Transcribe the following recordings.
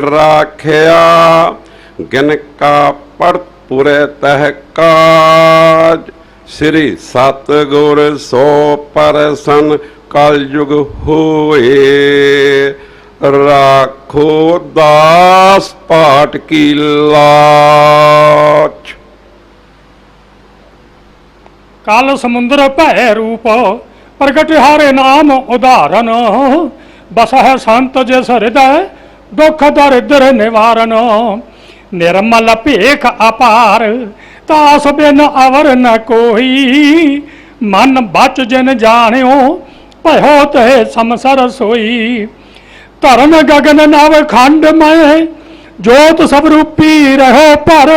ਰਾਖਿਆ ਗਿਨ ਕਾ ਪੜ ਪੁਰੇ ਤਹਿ ਕਾਜ। ਸ੍ਰੀ ਸਤਿਗੁਰ ਸੋ ਪਰਸਨ ਕਲ ਯੁਗ ਹੋਏ। ਰਾਖੋ ਦਾਸ ਪਾਟ ਕੀ ਲਾਚ ਕਾਲ ਸਮੁੰਦਰ ਭੈ ਰੂਪ, ਪ੍ਰਗਟ ਹਾਰੇ ਨਾਮ ਉਦਾਹਰਨ। ਹੈ ਸੰਤ ਜਿਸ ਹਿਰਦੈ ਦੁਖ ਦਰਿਦਰ ਨਿਵਾਰਨ, ਨਿਰਮਲ ਭੇਖ ਅਪਾਰ, ਤਾਸ ਬਿਨ ਅਵਰ ਨ ਕੋਈ। ਮਨ ਬਚ ਜਿਨ ਜਾਣਿਓ, ਭਇਓ ਤੇ ਸਮਸਰ ਸੋਈ। ਧਰਨ ਗਗਨ ਨਵ ਖੰਡ ਮੈਂ, ਜੋਤ ਸਭ ਰੂਪੀ ਰਹੋ ਪਰ।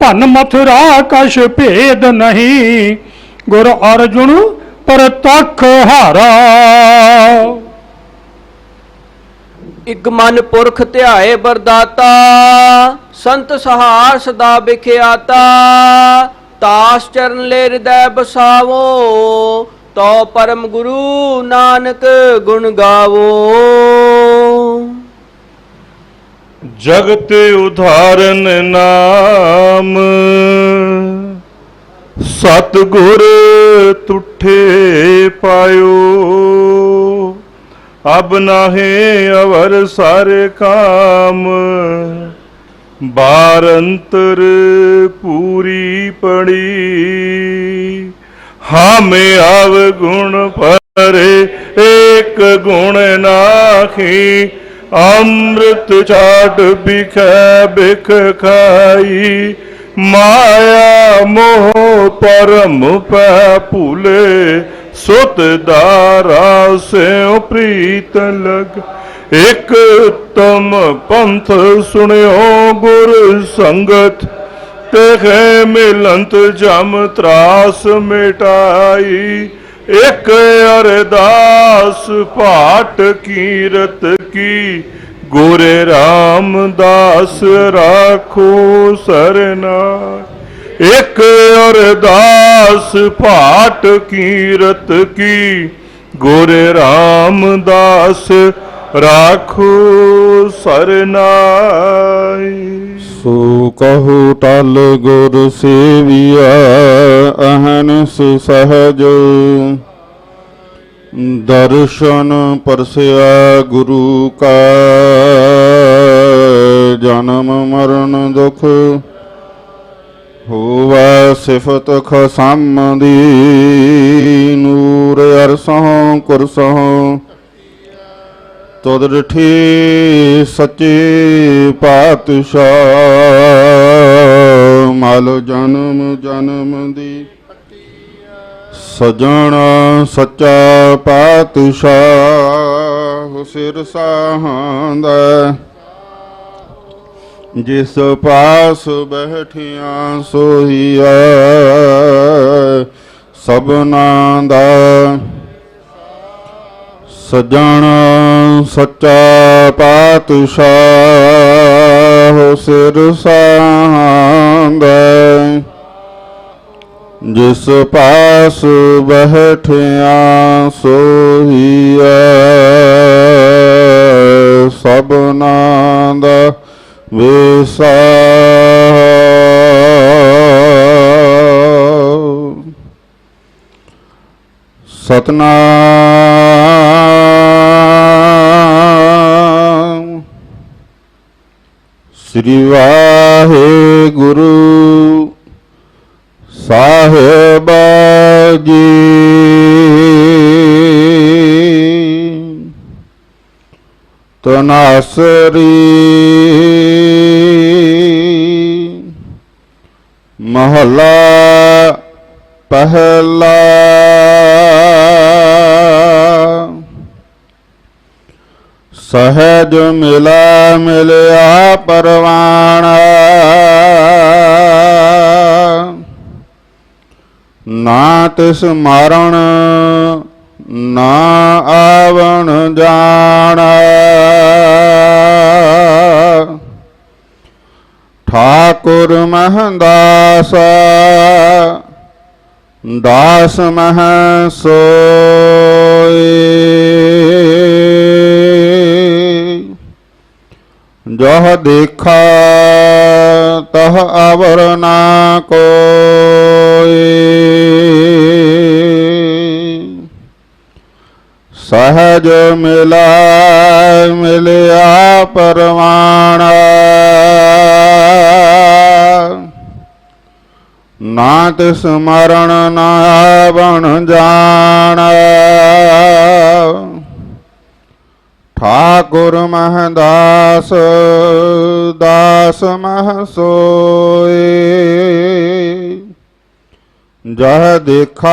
ਭਨ ਮਥੁਰਾ ਕਸ਼ ਭੇਦ ਨਹੀਂ, ਗੁਰ ਅਰਜੁਨ ਪ੍ਰਤੱਖ ਹਾਰਾ। ਇਕ ਮਨ ਪੁਰਖ ਧਿਆਏ ਬਰਦਾਤਾ ਸੰਤ ਸਹਾਰ ਸਦਾ ਵਿਖਿਆਤਾ, ਤਾਸ ਚਰਨ ਲੈ ਹਿਰਦੈ ਬਸਾਵੋ ਤੋ ਪਰਮ ਗੁਰੂ ਨਾਨਕ ਗੁਣ ਗਾਵੋ। ਜਗਤ ਉਧਾਰਨ ਨਾਮ, ਸਤਿਗੁਰ ਤੁਠੇ ਪਾਇਓ। ਅਬ ਨਾਹੇ ਅਵਰ ਸਾਰੇ ਕਾਮ। ਬਾਰੰਤਰ ਪੂਰੀ ਪੜੀ। ਹਾਮੇ ਆਵ ਗੁਣ ਪਰੇ ਇੱਕ ਗੁਣ ਨਾਖੀ ਅੰਮ੍ਰਿਤ ਛਾਟ ਬਿਖੈ ਬਿਖ ਖਾਈ। ਮਾਇਆ ਮੋਹ ਪਰਮ ਪੈ ਭੂਲੇ। ਸੁਤ ਦਾਰਾ ਸਿਉ ਪ੍ਰੀਤ ਲਗ। ਇਕ ਤਮ ਪੰਥ ਸੁਣਿਓ ਗੁਰ ਸੰਗਤ। ਤੇਖੇ ਮਿਲੰਤ ਜਮ ਤਰਾਸ ਮਿਟਾਈ। ਇਕ ਅਰਦਾਸ ਭਾਟ ਕੀਰਤ ਕੀ। ਗੋਰੇ ਰਾਮਦਾਸ ਰਾਖੋ ਸਰਨਾ। ਇਕ ਅਰਦਾਸ ਭਾਟ ਕੀਰਤ ਕੀ, ਗੋਰੇ ਰਾਮਦਾਸ ਰਾਖੋ ਸਰਨਾਈ। ਸੋ ਕਹੋ ਟਲ ਗੁਰ ਸੇਵੀਆ ਅਹਨਸ ਸਹਜ। ਦਰਸ਼ਨ ਪਰਸਿਆ ਗੁਰੂ ਕਾ, ਜਨਮ ਮਰਨ ਦੁਖ ਹੋਵਾ ਸਿਫਤ ਖਸਮ ਦੀ ਨੂਰ ਅਰਸੋਂ ਕੁਰਸੋਂ ਤੁਧ ਡਠੀ ਸੱਚੇ ਪਾਤਸ਼ਾਹ, ਮਲ ਜਨਮ ਜਨਮ ਦੀ। ਸਜਣ ਸੱਚਾ ਪਾਤਸ਼ਾਹ, ਸਿਰ ਸਾਹਾਂਦਾ ਜਿਸ ਪਾਸ ਬੈਠਿਆ ਸੋਹੀਆ ਸਭਨਾ ਦਾ ਸਜਣ ਸੱਚਾ ਪਾਤਸ਼ਾਹ ਸਿਰ ਸਾਂਦਾ ਜਿਸ ਪਾਸ ਬਹਿਠਿਆ ਸੋਹੀਆ ਵਿਸਾ ਸਤਨਾਮ। ਸ੍ਰੀ ਵਾਹਿਗੁਰੂ ਸਾਹਿਬ ਜੀ। ਤਨਾਸਰੀ ਮਹਲਾ ਪਹਿਲਾ। ਸਹਿਜ ਮਿਲਾ ਮਿਲਿਆ ਪਰਵਾਣ। ਨਾ ਤਿਸ ਮਾਰਣ ਨਾ ਆਵਣ ਜਾਣ। ਠਾਕੁਰ ਮਹੰਦਾਸ ਦਾਸ ਮਹ ਸੋਏ ਜਹ ਦੇਖਾ ਤਹ ਅਵਰ ਨਾ ਕੋਈ ਸਹਜ ਮਿਲਾ, ਮਿਲਿਆ ਪਰਮਾਨ ਨਾ ਤਿਸ ਮਰਨ, ਨਾ ਬਣ ਜਾਣ। ਠਾਕੁਰ ਮਹਦਾਸ, ਦਾਸ ਮਹ ਸੋਏ। ਜਹ ਦੇਖਾ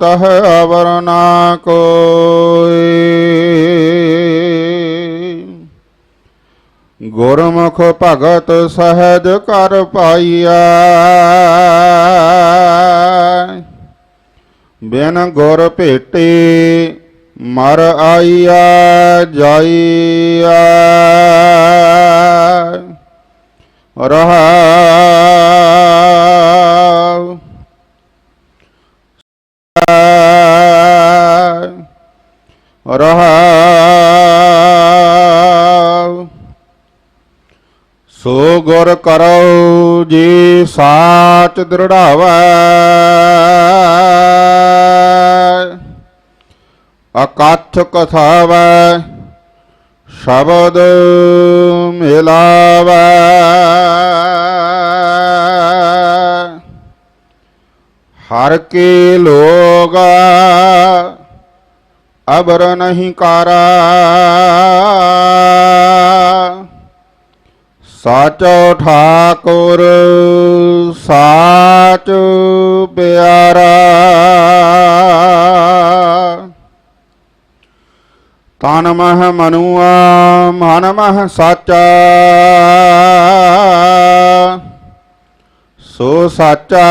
ਤਹ ਅਵਰ ਨਾ ਕੋਈ। ਗੁਰਮੁਖ ਭਗਤ ਸਹਿਜ ਕਰ ਪਾਈਆ ਬਿਨ ਗੁਰ ਭੇਟੇ ਮਰ ਆਈਆ ਜਾਈਆ ਰਹਾ ਰਹਾ ਸੋ ਗੁਰ ਕਰੋ ਜੀ ਸਾਚ ਦ੍ਰਿੜਾਵੈ ਅਕਥ ਕਥਾਵੈ ਸ਼ਬਦ ਮਿਲਾਵੈ ਹਰ ਕੇ ਲੋਗਾ ਅਬਰ ਨਹੀਂ ਕਾਰਾ। ਸਾਚੋ ਠਾਕੁਰ, ਸਾਚ ਪਿਆਰਾ। ਤਨ ਮਹ ਮਨੁਆ, ਮਨ ਮਹ ਸਾਚਾ। ਸੋ ਸਾਚਾ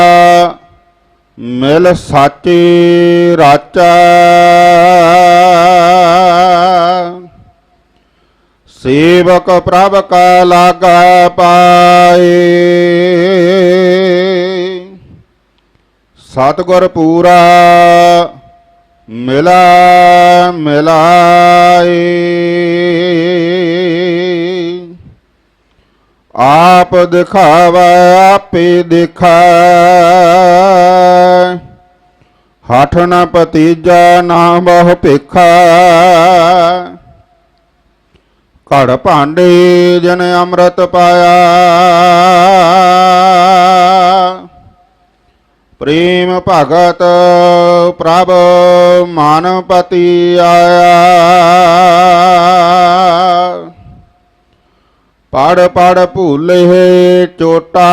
ਮਿਲ ਸਾਚੇ ਰਾਚਾ। ਸੇਵਕ ਪ੍ਰਭ ਕਾ ਲਾਗਾ ਪਾਏ। ਸਤਿਗੁਰ ਪੂਰਾ ਮਿਲਾ, ਮਿਲਾਏ। ਆਪ ਦਿਖਾਵਾ, ਆਪੇ ਦਿਖਾ। ਹਠ ਨ ਪਤੀਜਾ ਨਾ ਬਹੁ ਭਿਖਾ। ਘੜ ਭਾਂਡੇ ਜਨ ਅੰਮ੍ਰਿਤ ਪਾਇਆ। ਪ੍ਰੇਮ ਭਗਤ ਪ੍ਰਭ ਮਾਨਪਤੀ ਆਇਆ। ਪੜ ਪੜ ਭੂਲੇ ਚੋਟਾ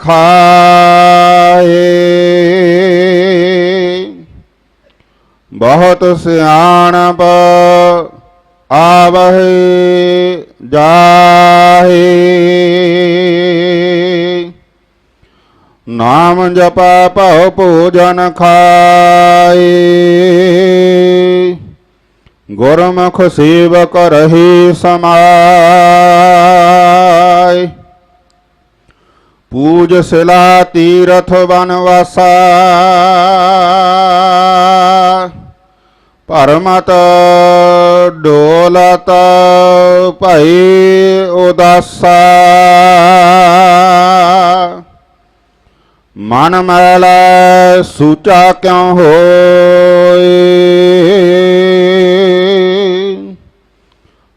ਖਾਏ। ਬਹੁਤ ਸਿਆਣਪ ਆਵਹਿ ਜਾਹੇ। ਨਾਮ ਜਪਾ ਭਉ ਭੋਜਨ ਖਾਏ। ਗੁਰਮੁਖ ਸੇਵਕ ਰਹੇ ਸਮਾਏ। ਪੂਜ ਸਿਲਾ ਤੀਰਥ ਵਨਵਾਸਾ। ਭਰਮਤ ਡੋਲਤ ਭਈ ਉਦਾਸਾ। ਮਨ ਮੈਲਾ ਸੂਚਾ ਕਿਉ ਹੋਏ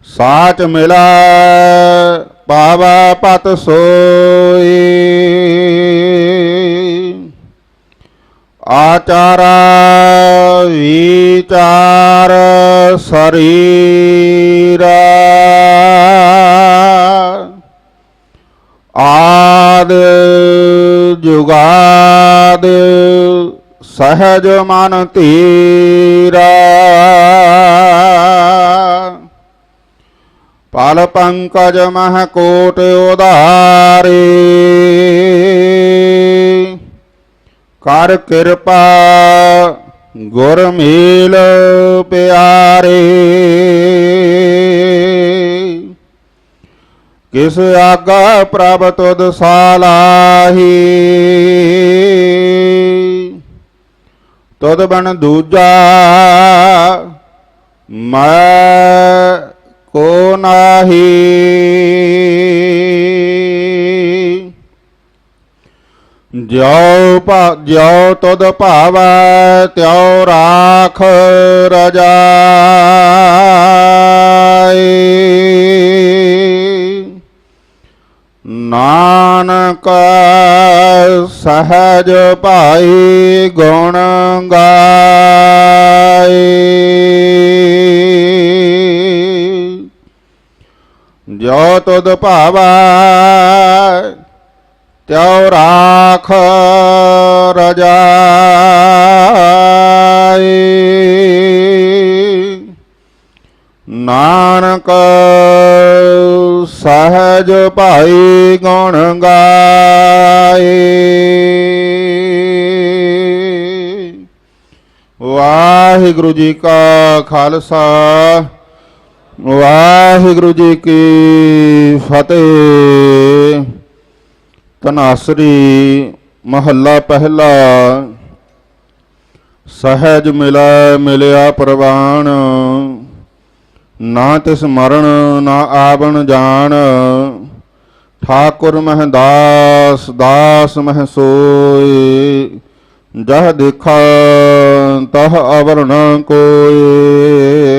ਸਾਚ ਮਿਲਾ ਪਾਵਾ ਪਤ ਸੋਈ ਆਚਾਰਾ ਵਿਚਾਰ ਸਰੀਰਾ। ਆਦ ਜੁਗਾਦ ਸਹਜ ਮਨ ਧੀਰਾ ਪਲ ਪੰਕਜ ਮਹ ਕੋਟ ਉਧਾਰੇ। ਕਰ ਕਿਰਪਾ ਗੁਰ ਮੇਲ ਪਿਆਰੇ। ਕਿਸ ਆਗਾ ਪ੍ਰਭ ਤੁਧ ਸਾਲਾਹੀ। ਤੁਧ ਬਨ ਦੂਜਾ ਮੈਂ ਕੋ ਨਾਹੀ। ਜਿਉ ਭਾ, ਜਿਉ ਤਦ ਭਾਵੈ, ਤਿਉ ਰਾਖ ਰਜਾਈ ਨਾਨਕ ਸਹਜ ਭਾਈ ਗੁਣ ਗਾਈ ਜੋ ਤੁਧ ਭਾਵੈ ਤਿਉ ਰਾਖ ਰਜਾਈ। ਨਾਨਕ ਸਹਜ ਭਾਈ ਗੁਣ ਗਾਏ ਵਾਹਿਗੁਰੂ ਜੀ ਕਾ ਖਾਲਸਾ, ਵਾਹਿਗੁਰੂ ਜੀ ਕੀ ਫਤਿਹ। ਤਨਾਸਰੀ ਮਹੱਲਾ ਪਹਿਲਾ। ਸਹਿਜ ਮਿਲੈ ਮਿਲਿਆ ਪ੍ਰਵਾਨ ਨਾ ਤਿਸ ਮਰਨ, ਨਾ ਆਵਣ ਜਾਣ। ਠਾਕੁਰ ਮਹਦਾਸ ਦਾਸ ਦਾਸ ਮਹਿ ਜਹ ਦੇਖਾ, ਤਹ ਅਵਰ ਨ ਕੋਏ।